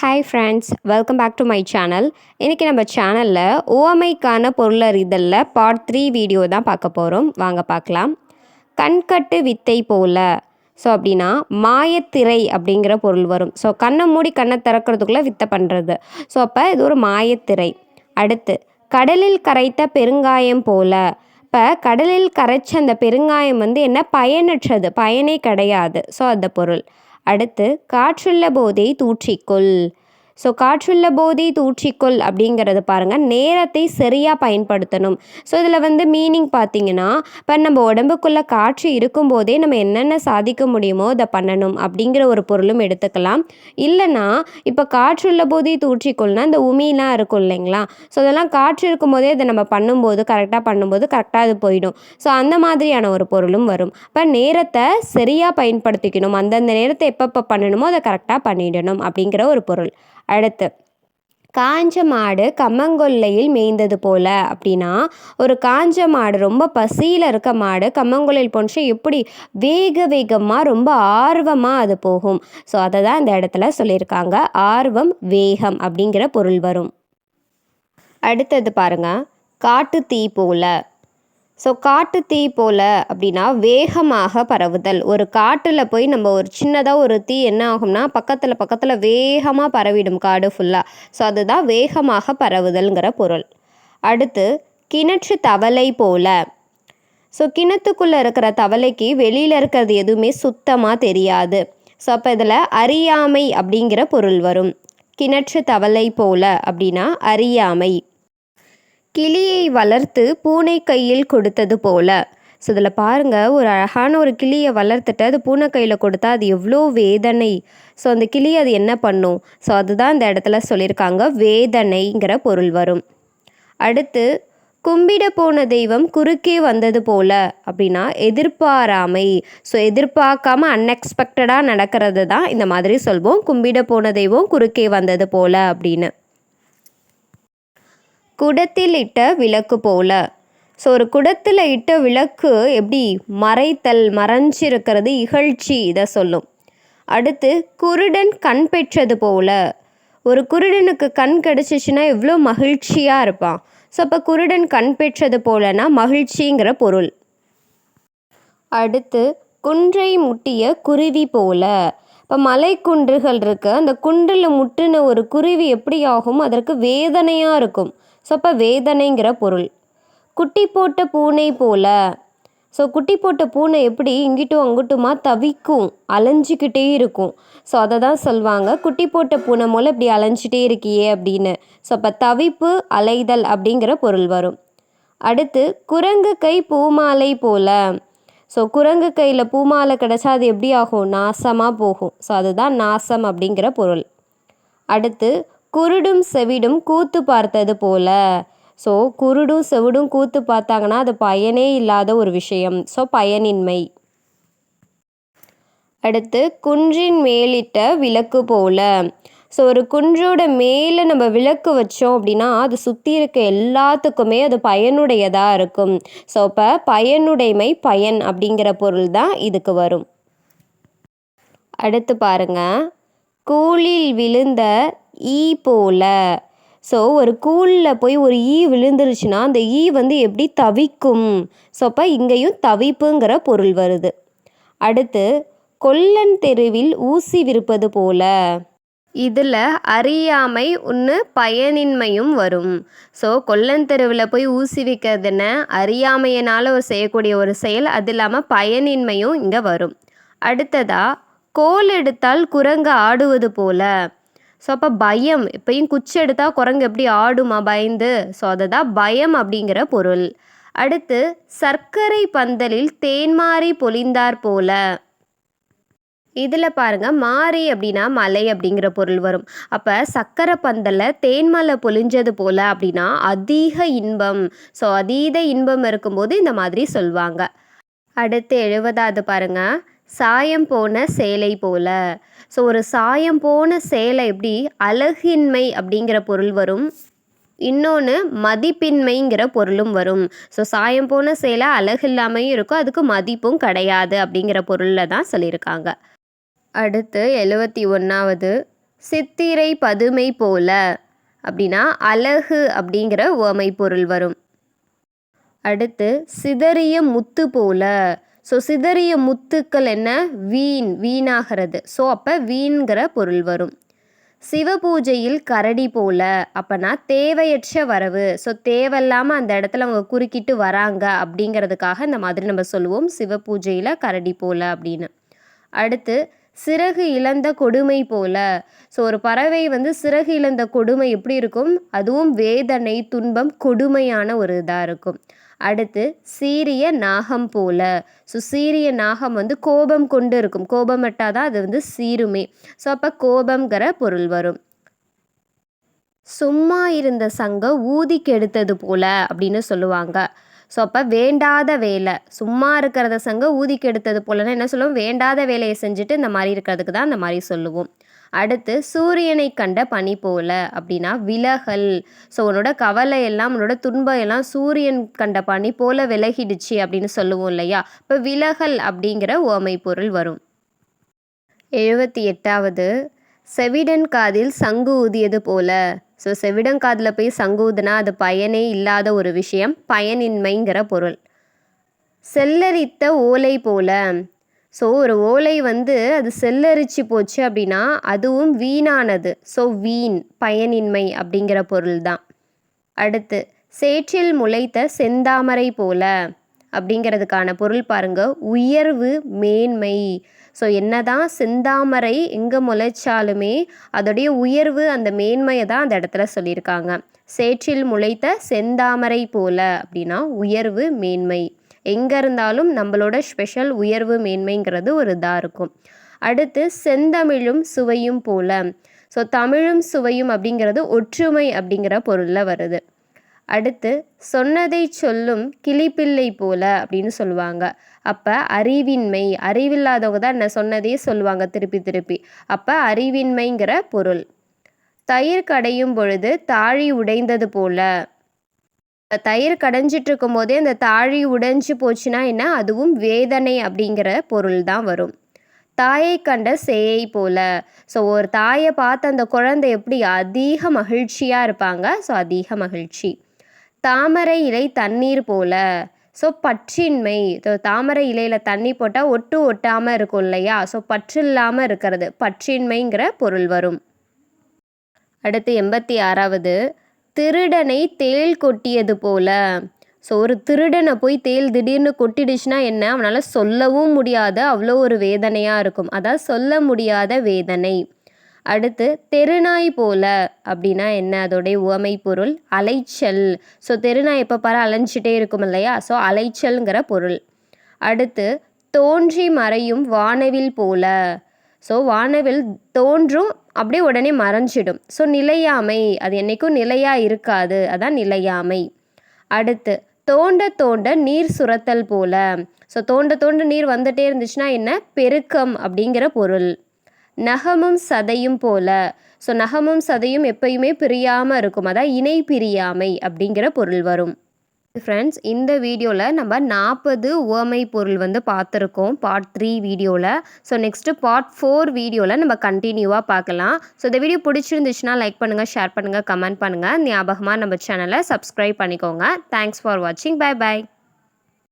Hi friends welcome back to my channel இன்றைக்கி நம்ம சேனலில் ஓமைக்கான பொருளறிதலில் பார்ட் த்ரீ வீடியோ தான் பார்க்க போகிறோம் வாங்க பார்க்கலாம். கண்கட்டு வித்தை போல். ஸோ அப்படின்னா மாயத்திரை அப்படிங்கிற பொருள் வரும். ஸோ கண்ணை மூடி கண்ணை திறக்கிறதுக்குள்ளே வித்தை பண்ணுறது ஸோ அப்போ இது ஒரு மாயத்திரை. அடுத்து கடலில் கரைத்த பெருங்காயம் போல். இப்போ கடலில் கரைச்ச அந்த பெருங்காயம் வந்து என்ன? பயனற்றது. பயனே கிடையாது. ஸோ அந்த பொருள். அடுத்து காற்றுள்ள போதே தூற்றிக்கொள். ஸோ காற்றுள்ள போதே தூற்றிக்கொள் அப்படிங்கிறது பாருங்கள் நேரத்தை சரியாக பயன்படுத்தணும். ஸோ இதில் வந்து மீனிங் பார்த்தீங்கன்னா இப்போ நம்ம உடம்புக்குள்ளே காற்று இருக்கும்போதே நம்ம என்னென்ன சாதிக்க முடியுமோ அதை பண்ணணும் அப்படிங்கிற ஒரு பொருளும் எடுத்துக்கலாம். இல்லைன்னா இப்போ காற்றுள்ள போதே தூற்றிக்கொள்னா இந்த உமிலாம் இருக்கும் இல்லைங்களா? ஸோ அதெல்லாம் காற்று இருக்கும்போதே அதை நம்ம பண்ணும்போது கரெக்டாக பண்ணும்போது கரெக்டாக அது போயிடும். ஸோ அந்த மாதிரியான ஒரு பொருளும் வரும். இப்போ நேரத்தை சரியாக பயன்படுத்திக்கணும். அந்தந்த நேரத்தை எப்பப்போ பண்ணணுமோ அதை கரெக்டாக பண்ணிடணும் அப்படிங்கிற ஒரு பொருள். அடுத்து காஞ்ச மாடு கம்மங்கொல்லையில் மேய்ந்தது போல. அப்படின்னா ஒரு காஞ்ச மாடு ரொம்ப பசியில் இருக்க மாடு கம்மங்கொல்லையில் போன்ற எப்படி வேக வேகமாக ரொம்ப ஆர்வமாக அது போகும். ஸோ அதை தான் இந்த இடத்துல சொல்லியிருக்காங்க. ஆர்வம் வேகம் அப்படிங்கிற பொருள் வரும். அடுத்தது பாருங்கள் காட்டு தீ போல. ஸோ காட்டு தீ போல் அப்படின்னா வேகமாக பரவுதல். ஒரு காட்டில் போய் நம்ம ஒரு சின்னதாக ஒரு தீ என்ன ஆகும்னா பக்கத்தில் பக்கத்தில் வேகமாக பரவிடும் காடு ஃபுல்லாக ஸோ அதுதான் வேகமாக பரவுதல்ங்கிற பொருள். அடுத்து கிணற்று தவளை போல். ஸோ கிணத்துக்குள்ளே இருக்கிற தவளைக்கு வெளியில் இருக்கிறது எதுவுமே சுத்தமாக தெரியாது. ஸோ அப்போ இதில் அறியாமை அப்படிங்கிற பொருள் வரும். கிணற்று தவளை போல் அப்படின்னா அறியாமை. கிளியை வளர்த்து பூனை கையில் கொடுத்தது போல. ஸோ இதில் பாருங்கள் ஒரு அழகான ஒரு கிளியை வளர்த்துட்டு அது பூனை கையில் கொடுத்தா அது எவ்வளோ வேதனை. ஸோ அந்த கிளி அது என்ன பண்ணும்? ஸோ அதுதான் இந்த இடத்துல சொல்லியிருக்காங்க வேதனைங்கிற பொருள் வரும். அடுத்து கும்பிட போன தெய்வம் குறுக்கே வந்தது போல அப்படின்னா எதிர்பாராமை. ஸோ எதிர்பார்க்காம அன்எக்ஸ்பெக்டடாக நடக்கிறது தான் இந்த மாதிரி சொல்வோம் கும்பிட போன தெய்வம் குறுக்கே வந்தது போல அப்படின்னு. குடத்தில் இட்ட விளக்கு போல. ஸோ ஒரு குடத்தில் இட்ட விளக்கு எப்படி மறைத்தல் மறைஞ்சிருக்கிறது இகழ்ச்சி இதை சொல்லும். அடுத்து குருடன் கண் பெற்றது போல. ஒரு குருடனுக்கு கண் கிடச்சிச்சின்னா எவ்வளோ மகிழ்ச்சியாக இருப்பான். ஸோ அப்போ குருடன் கண் பெற்றது போலனா மகிழ்ச்சிங்கிற பொருள். அடுத்து குன்றை முட்டிய குருவி போல. இப்போ மலை குன்றுகள் இருக்குது அந்த குன்றில் முட்டின ஒரு குருவி எப்படி ஆகும் அதற்கு வேதனையாக இருக்கும். ஸோ அப்போ வேதனைங்கிற பொருள். குட்டி போட்ட பூனை போல. ஸோ குட்டி போட்ட பூனை எப்படி இங்கிட்டும் அங்கிட்டுமா தவிக்கும் அலைஞ்சிக்கிட்டே இருக்கும். ஸோ அதை தான் சொல்லுவாங்க குட்டி போட்ட பூனை மூலம் இப்படி அலைஞ்சிட்டே இருக்கியே அப்படின்னு. ஸோ அப்போ தவிப்பு அலைதல் அப்படிங்கிற பொருள் வரும். அடுத்து குரங்கு கை பூமாலை போல. ஸோ குரங்கு கையில் பூமாலை கிடச்சா அது எப்படி ஆகும்? நாசமாக போகும். ஸோ அதுதான் நாசம் அப்படிங்கிற பொருள். அடுத்து குருடும் செவிடும் கூத்து பார்த்தது போல. ஸோ குருடும் செவிடும் கூத்து பார்த்தாங்கன்னா அது பயனே இல்லாத ஒரு விஷயம். ஸோ பயனின்மை. அடுத்து குன்றின் மேலிட்ட விளக்கு போல. ஸோ ஒரு குன்றோட மேலே நம்ம விளக்கு வச்சோம் அப்படின்னா அது சுற்றி இருக்க எல்லாத்துக்குமே அது பயனுடையதாக இருக்கும். ஸோ இப்போ பயனுடைமை பயன் அப்படிங்கிற பொருள் தான் இதுக்கு வரும். அடுத்து பாருங்க. கூலில் விழுந்த ஈ போல. ஸோ ஒரு கூலில் போய் ஒரு ஈ விழுந்துருச்சுன்னா அந்த ஈ வந்து எப்படி தவிக்கும்? ஸோ அப்போ இங்கேயும் தவிப்புங்கிற பொருள் வருது. அடுத்து கொல்லன் தெருவில் ஊசி விருப்பது போல. இதில் அறியாமை ஒன்று பயனின்மையும் வரும். ஸோ கொல்லன் தெருவில் போய் ஊசி விற்கிறதுன்னு அறியாமையினால் செய்யக்கூடிய ஒரு செயல் அது இல்லாமல் பயனின்மையும் இங்கே வரும். அடுத்ததாக கோல் எடுத்தால் குரங்கு ஆடுவது போல. ஸோ அப்போ பயம் இப்போயும் குச்சி எடுத்தால் குரங்கு எப்படி ஆடுமா பயந்து? ஸோ அதை தான் பயம் அப்படிங்கிற பொருள். அடுத்து சர்க்கரை பந்தலில் தேன்மாரி பொழிந்தார் போல. இதில் பாருங்க மாறி அப்படின்னா மலை அப்படிங்கிற பொருள் வரும். அப்போ சக்கரை பந்தலில் தேன்மலை பொழிஞ்சது போல் அப்படின்னா அதிக இன்பம். ஸோ அதீத இன்பம் இருக்கும்போது இந்த மாதிரி சொல்லுவாங்க அடுத்து எழுபதாவது பாருங்கள் சாயம் போன சேலை போல. ஸோ ஒரு சாயம் போன சேலை எப்படி? அழகின்மை அப்படிங்கிற பொருள் வரும். இன்னொன்று மதிப்பின்மைங்கிற பொருளும் வரும். ஸோ சாயம் போன சேலை அழகு இல்லாமையும் இருக்கும் அதுக்கு மதிப்பும் கிடையாது அப்படிங்கிற பொருளில் தான் சொல்லியிருக்காங்க. அடுத்து எழுவத்தி ஒன்றாவது சித்திரை பதுமை போல அப்படின்னா அழகு அப்படிங்கிற உவமை பொருள் வரும். அடுத்து சிதறிய முத்து போல. ஸோ சிதறிய முத்துக்கள் என்ன? வீண் வீணாகிறது. ஸோ அப்போ வீண்கிற பொருள் வரும். சிவபூஜையில் கரடி போல. அப்போனா தேவையற்ற வரவு. ஸோ தேவையில்லாமல் அந்த இடத்துல அவங்க குறுக்கிட்டு வராங்க அப்படிங்கிறதுக்காக இந்த மாதிரி நம்ம சொல்லுவோம். சிவபூஜையில் கரடி போல அப்படின்னு. அடுத்து சிறகு இழந்த கொடுமை போல. ஸோ ஒரு பறவை வந்து சிறகு இழந்த கொடுமை எப்படி இருக்கும்? அதுவும் வேதனை துன்பம் கொடுமையான ஒரு இதாக இருக்கும். அடுத்து சீரிய நாகம் போல. ஸோ சீரிய நாகம் வந்து கோபம் கொண்டு இருக்கும். கோபம் தான் அது வந்து சீருமே. ஸோ அப்போ கோபங்கிற பொருள் வரும். சும்மா இருந்த சங்க ஊதி கெடுத்தது போல அப்படின்னு சொல்லுவாங்க. ஸோ அப்போ வேண்டாத வேலை. சும்மா இருக்கிறத சங்க ஊதிக்கு எடுத்தது போலன்னா என்ன சொல்லுவோம்? வேண்டாத வேலையை செஞ்சுட்டு இந்த மாதிரி இருக்கிறதுக்கு தான் இந்த மாதிரி சொல்லுவோம். அடுத்து சூரியனை கண்ட பனி போல அப்படின்னா விலகல். ஸோ உன்னோட கவலை எல்லாம் உன்னோட துன்பம் எல்லாம் சூரியன் கண்ட பனி போல விலகிடுச்சு அப்படின்னு சொல்லுவோம் இல்லையா? இப்போ விலகல் அப்படிங்கிற ஓமை பொருள் வரும். எழுபத்தி எட்டாவது செவிடன் காதில் சங்கு ஊதியது போல. ஸோ செவிடங்காதில் போய் சங்குதுனா அது பயனே இல்லாத ஒரு விஷயம் பயனின்மைங்கிற பொருள். செல்லரித்த ஓலை போல. ஸோ ஒரு ஓலை வந்து அது செல்லரிச்சு போச்சு அப்படின்னா அதுவும் வீணானது. ஸோ வீண் பயனின்மை அப்படிங்கிற பொருள் தான் அடுத்து சேற்றில் முளைத்த செந்தாமரை போல. அப்படிங்கிறதுக்கான பொருள் பாருங்க. உயர்வு மேன்மை. ஸோ என்னதான் செந்தாமரை எங்கே முளைச்சாலுமே அதோடைய உயர்வு அந்த மேன்மையை தான் அந்த இடத்துல சொல்லியிருக்காங்க. சேற்றில் முளைத்த செந்தாமரை போல அப்படின்னா உயர்வு மேன்மை. எங்கே இருந்தாலும் நம்மளோட ஸ்பெஷல் உயர்வு மேன்மைங்கிறது ஒரு இதாக இருக்கும். அடுத்து செந்தமிழும் சுவையும் போல. ஸோ தமிழும் சுவையும் அப்படிங்கிறது ஒற்றுமை அப்படிங்கிற பொருளில் வருது. அடுத்து சொன்னதை சொல்லும் கிளிப்பிள்ளை போல அப்படின்னு சொல்லுவாங்க. அப்போ அறிவின்மை அறிவில்லாதவங்க தான் என்ன சொன்னதே சொல்லுவாங்க திருப்பி திருப்பி. அப்போ அறிவின்மைங்கிற பொருள். தயிர் கடையும் பொழுது தாழி உடைந்தது போல தயிர் கடைஞ்சிட்டு இருக்கும் போதே அந்த தாழி உடைஞ்சு போச்சுன்னா என்ன? அதுவும் வேதனை அப்படிங்கிற பொருள் தான் வரும். தாயை கண்ட சேயை போல. ஸோ ஒரு தாயை பார்த்து அந்த குழந்தை எப்படி அதிக மகிழ்ச்சியாக இருப்பாங்க? ஸோ அதிக மகிழ்ச்சி. தாமரை இலை தண்ணீர் போல. ஸோ பற்றின்மை ஸோ தாமரை இலையில் தண்ணி போட்டால் ஒட்டு ஒட்டாமல் இருக்கும் இல்லையா? ஸோ பற்று இல்லாமல் இருக்கிறது. பற்றின்மைங்கிற பொருள் வரும். அடுத்து எண்பத்தி ஆறாவது. திருடனை தேள் கொட்டியது போல. ஸோ ஒரு திருடனை போய் தேல் திடீர்னு கொட்டிடுச்சுன்னா என்ன? அவனால் சொல்லவும் முடியாத. அவ்வளோ ஒரு வேதனையாக இருக்கும். அதான் சொல்ல முடியாத வேதனை. அடுத்து தெருநாய் போல அப்படின்னா என்ன? அதோடைய உவமை பொருள் அலைச்சல். ஸோ தெருநாய் எப்போ பாரு அலைஞ்சிட்டே இருக்கும் இல்லையா? ஸோ அலைச்சல்ங்கிற பொருள். அடுத்து தோன்றி மறையும் வானவில் போல. ஸோ வானவில் தோன்றும் அப்படியே உடனே மறைஞ்சிடும். ஸோ நிலையாமை. அது என்றைக்கும் நிலையாக இருக்காது. அதான் நிலையாமை. அடுத்து தோண்ட தோண்ட நீர் சுரத்தல் போல. ஸோ தோண்ட தோண்ட நீர் வந்துட்டே இருந்துச்சுன்னா என்ன? பெருக்கம் அப்படிங்கிற பொருள். நகமும் சதையும் போல. ஸோ நகமும் சதையும் எப்பயுமே பிரியாமல் இருக்கும். அதான் இணை பிரியாமை அப்படிங்கிற பொருள் வரும். ஃப்ரெண்ட்ஸ் இந்த வீடியோவில் நம்ம நாற்பது உவமை பொருள் வந்து பார்த்துருக்கோம். பார்ட் த்ரீ வீடியோவில் ஸோ நெக்ஸ்ட்டு பார்ட் ஃபோர் வீடியோவில் நம்ம கண்டினியூவாக பார்க்கலாம். ஸோ இந்த வீடியோ பிடிச்சிருந்துச்சுன்னா லைக் பண்ணுங்கள் ஷேர் பண்ணுங்கள் கமெண்ட் பண்ணுங்கள் ஞாபகமாக நம்ம சேனலை சப்ஸ்கிரைப் பண்ணிக்கோங்க. தேங்க்ஸ் ஃபார் வாட்சிங் பை பை